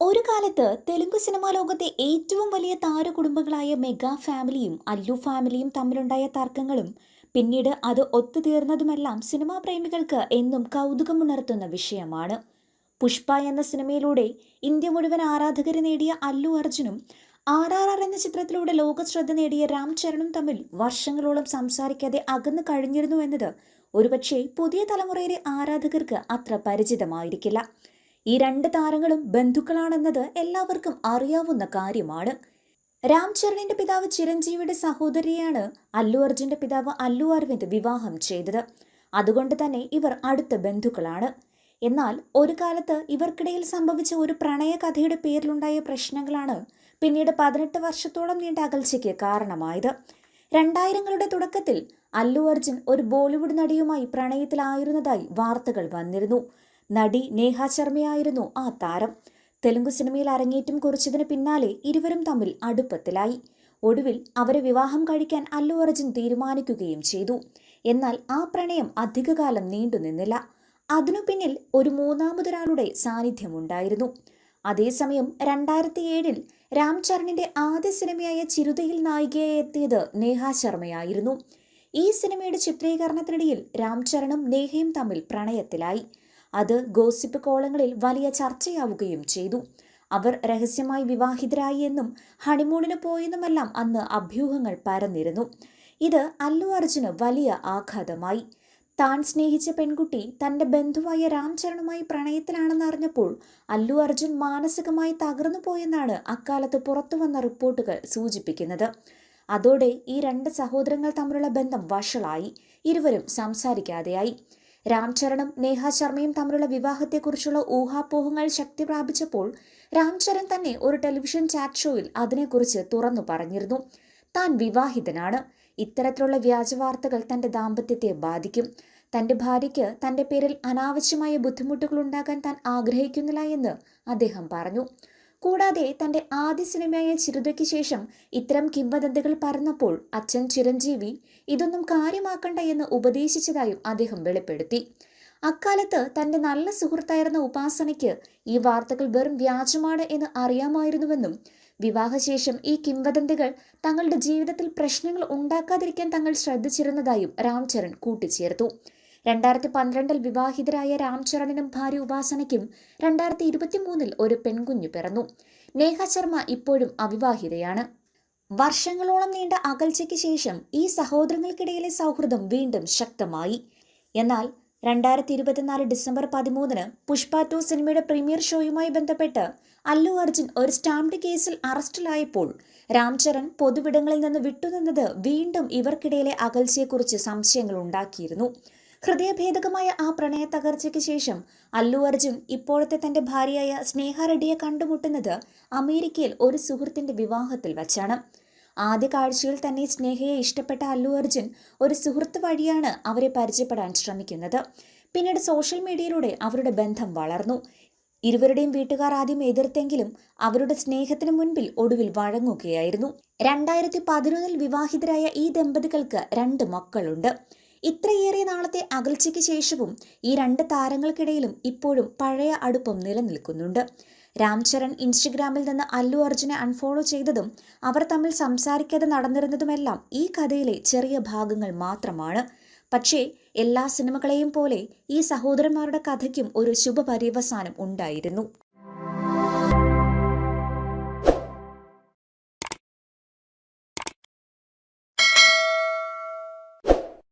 ഒരു കാലത്ത് തെലുങ്ക് സിനിമാ ലോകത്തെ ഏറ്റവും വലിയ താരകുടുംബങ്ങളായ മെഗാ ഫാമിലിയും അല്ലു ഫാമിലിയും തമ്മിലുണ്ടായ തർക്കങ്ങളും പിന്നീട് അത് ഒത്തുതീർന്നതുമെല്ലാം സിനിമാ പ്രേമികൾക്ക് എന്നും കൗതുകമുണർത്തുന്ന വിഷയമാണ്. പുഷ്പ എന്ന സിനിമയിലൂടെ ഇന്ത്യ മുഴുവൻ ആരാധകരെ നേടിയ അല്ലു അർജുനും ആർ ആർ ആർ എന്ന ചിത്രത്തിലൂടെ ലോകശ്രദ്ധ നേടിയ രാം ചരണും തമ്മിൽ വർഷങ്ങളോളം സംസാരിക്കാതെ അകന്നു കഴിഞ്ഞിരുന്നു എന്നത് ഒരുപക്ഷെ പുതിയ തലമുറയിലെ ആരാധകർക്ക് അത്ര പരിചിതമായിരിക്കില്ല. ഈ രണ്ട് താരങ്ങളും ബന്ധുക്കളാണെന്നത് എല്ലാവർക്കും അറിയാവുന്ന കാര്യമാണ്. രാം ചരണിന്റെ പിതാവ് ചിരഞ്ജീവിയുടെ സഹോദരിയാണ് അല്ലു അർജുന്റെ പിതാവ് അല്ലു അരവിന്ദ് വിവാഹം ചെയ്തത്. അതുകൊണ്ട് തന്നെ ഇവർ അടുത്ത ബന്ധുക്കളാണ്. എന്നാൽ ഒരു കാലത്ത് ഇവർക്കിടയിൽ സംഭവിച്ച ഒരു പ്രണയ കഥയുടെ പേരിലുണ്ടായ പ്രശ്നങ്ങളാണ് പിന്നീട് പതിനെട്ട് വർഷത്തോളം നീണ്ട അകൽച്ചയ്ക്ക് കാരണമായത്. രണ്ടായിരങ്ങളുടെ തുടക്കത്തിൽ അല്ലു അർജുൻ ഒരു ബോളിവുഡ് നടിയുമായി പ്രണയത്തിലായിരുന്നതായി വാർത്തകൾ വന്നിരുന്നു. നടി നേഹ ശർമ്മയായിരുന്നു ആ താരം. തെലുങ്ക് സിനിമയിൽ അരങ്ങേറ്റം കുറിച്ചതിന് പിന്നാലെ ഇരുവരും തമ്മിൽ അടുപ്പത്തിലായി. ഒടുവിൽ അവരെ വിവാഹം കഴിക്കാൻ അല്ലു അർജുൻ തീരുമാനിക്കുകയും ചെയ്തു. എന്നാൽ ആ പ്രണയം അധികകാലം നീണ്ടുനിന്നില്ല. അതിനു പിന്നിൽ ഒരു മൂന്നാമതൊരാളുടെ സാന്നിധ്യമുണ്ടായിരുന്നു. അതേസമയം രണ്ടായിരത്തി ഏഴിൽ രാം ചരണിന്റെ ആദ്യ സിനിമയായ ചിരുതയിൽ നായികയായി എത്തിയത് നേഹ ശർമ്മയായിരുന്നു. ഈ സിനിമയുടെ ചിത്രീകരണത്തിനിടയിൽ രാം ചരണും നേഹയും തമ്മിൽ പ്രണയത്തിലായി. അത് ഗോസിപ്പ് കോളങ്ങളിൽ വലിയ ചർച്ചയാവുകയും ചെയ്തു. അവർ രഹസ്യമായി വിവാഹിതരായി എന്നും ഹണിമൂണിന് പോയെന്നുമെല്ലാം അന്ന് അഭ്യൂഹങ്ങൾ പരന്നിരുന്നു. ഇത് അല്ലു അർജുന് വലിയ ആഘാതമായി. താൻ സ്നേഹിച്ച പെൺകുട്ടി തന്റെ ബന്ധുവായ രാംചരണുമായി പ്രണയത്തിലാണെന്ന് അറിഞ്ഞപ്പോൾ അല്ലു അർജുൻ മാനസികമായി തകർന്നു പോയെന്നാണ് അക്കാലത്ത് പുറത്തു വന്ന റിപ്പോർട്ടുകൾ സൂചിപ്പിക്കുന്നത്. അതോടെ ഈ രണ്ട് സഹോദരങ്ങൾ തമ്മിലുള്ള ബന്ധം വഷളായി. ഇരുവരും സംസാരിക്കാതെയായി. രാംചരണും നേഹ ശർമ്മയും തമ്മിലുള്ള വിവാഹത്തെക്കുറിച്ചുള്ള ഊഹാപോഹങ്ങൾ ശക്തി പ്രാപിച്ചപ്പോൾ രാംചരൺ തന്നെ ഒരു ടെലിവിഷൻ ചാറ്റ് ഷോയിൽ അതിനെക്കുറിച്ച് തുറന്നു പറഞ്ഞിരുന്നു. താൻ വിവാഹിതനാണ്. ഇത്തരത്തിലുള്ള വ്യാജവാർത്തകൾ തന്റെ ദാമ്പത്യത്തെ ബാധിക്കും. തന്റെ ഭാര്യയ്ക്ക് തന്റെ പേരിൽ അനാവശ്യമായ ബുദ്ധിമുട്ടുകൾ ഉണ്ടാകാൻ താൻ ആഗ്രഹിക്കുന്നില്ല എന്ന് അദ്ദേഹം പറഞ്ഞു. കൂടാതെ തന്റെ ആദ്യ സിനിമയായ ചിരുതയ്ക്ക് ശേഷം ഇത്തരം കിംവദന്തികൾ പറഞ്ഞപ്പോൾ അച്ഛൻ ചിരഞ്ജീവി ഇതൊന്നും കാര്യമാക്കണ്ട എന്ന് ഉപദേശിച്ചതായും അദ്ദേഹം വെളിപ്പെടുത്തി. അക്കാലത്ത് തന്റെ നല്ല സുഹൃത്തായിരുന്ന ഉപാസനയ്ക്ക് ഈ വാർത്തകൾ വെറും വ്യാജമാണ് എന്ന് അറിയാമായിരുന്നുവെന്നും വിവാഹശേഷം ഈ കിംവദന്തികൾ തങ്ങളുടെ ജീവിതത്തിൽ പ്രശ്നങ്ങൾ ഉണ്ടാക്കാതിരിക്കാൻ തങ്ങൾ ശ്രദ്ധിച്ചിരുന്നതായും രാംചരൺ കൂട്ടിച്ചേർത്തു. രണ്ടായിരത്തി പന്ത്രണ്ടിൽ വിവാഹിതരായ രാംചരണിനും ഭാര്യ ഉപാസനയ്ക്കും രണ്ടായിരത്തി ഇരുപത്തി മൂന്നിൽ ഒരു പെൺകുഞ്ഞു പിറന്നു. നേഹ ശർമ്മ ഇപ്പോഴും അവിവാഹിതയാണ്. വർഷങ്ങളോളം നീണ്ട അകൽച്ചയ്ക്ക് ശേഷം ഈ സഹോദരങ്ങൾക്കിടയിലെ സൗഹൃദം വീണ്ടും ശക്തമായി. എന്നാൽ രണ്ടായിരത്തി ഇരുപത്തിനാല് ഡിസംബർ പതിമൂന്നിന് പുഷ്പ ടു സിനിമയുടെ പ്രീമിയർ ഷോയുമായി ബന്ധപ്പെട്ട് അല്ലു അർജുൻ ഒരു സ്റ്റാമ്പ്ഡ് കേസിൽ അറസ്റ്റിലായപ്പോൾ രാംചരൺ പൊതുവിടങ്ങളിൽ നിന്ന് വിട്ടുനിന്നത് വീണ്ടും ഇവർക്കിടയിലെ അകൽച്ചയെക്കുറിച്ച് സംശയങ്ങൾ ഉണ്ടാക്കിയിരുന്നു. ഹൃദയഭേദകമായ ആ പ്രണയ തകർച്ചയ്ക്ക് ശേഷം അല്ലു അർജുൻ ഇപ്പോഴത്തെ തന്റെ ഭാര്യയായ സ്നേഹ റെഡ്ഡിയെ കണ്ടുമുട്ടുന്നത് അമേരിക്കയിൽ ഒരു സുഹൃത്തിന്റെ വിവാഹത്തിൽ വച്ചാണ്. ആദ്യ കാഴ്ചയിൽ തന്നെ സ്നേഹയെ ഇഷ്ടപ്പെട്ട അല്ലു അർജുൻ ഒരു സുഹൃത്ത് വഴിയാണ് അവരെ പരിചയപ്പെടാൻ ശ്രമിക്കുന്നത്. പിന്നീട് സോഷ്യൽ മീഡിയയിലൂടെ അവരുടെ ബന്ധം വളർന്നു. ഇരുവരുടെയും വീട്ടുകാർ ആദ്യം എതിർത്തെങ്കിലും അവരുടെ സ്നേഹത്തിന് മുൻപിൽ ഒടുവിൽ വഴങ്ങുകയായിരുന്നു. രണ്ടായിരത്തി പതിനൊന്നിൽ വിവാഹിതരായ ഈ ദമ്പതികൾക്ക് രണ്ട് മക്കളുണ്ട്. ഇത്രയേറെ നാളത്തെ അകൽച്ചയ്ക്ക് ശേഷവും ഈ രണ്ട് താരങ്ങൾക്കിടയിലും ഇപ്പോഴും പഴയ അടുപ്പം നിലനിൽക്കുന്നുണ്ട്. രാംചരൺ ഇൻസ്റ്റഗ്രാമിൽ നിന്ന് അല്ലു അർജുനെ അൺഫോളോ ചെയ്തതും അവർ തമ്മിൽ സംസാരിക്കാതെ നടന്നിരുന്നതുമെല്ലാം ഈ കഥയിലെ ചെറിയ ഭാഗങ്ങൾ മാത്രമാണ്. പക്ഷേ എല്ലാ സിനിമകളെയും പോലെ ഈ സഹോദരന്മാരുടെ കഥയ്ക്കും ഒരു ശുഭപര്യവസാനം ഉണ്ടായിരുന്നു.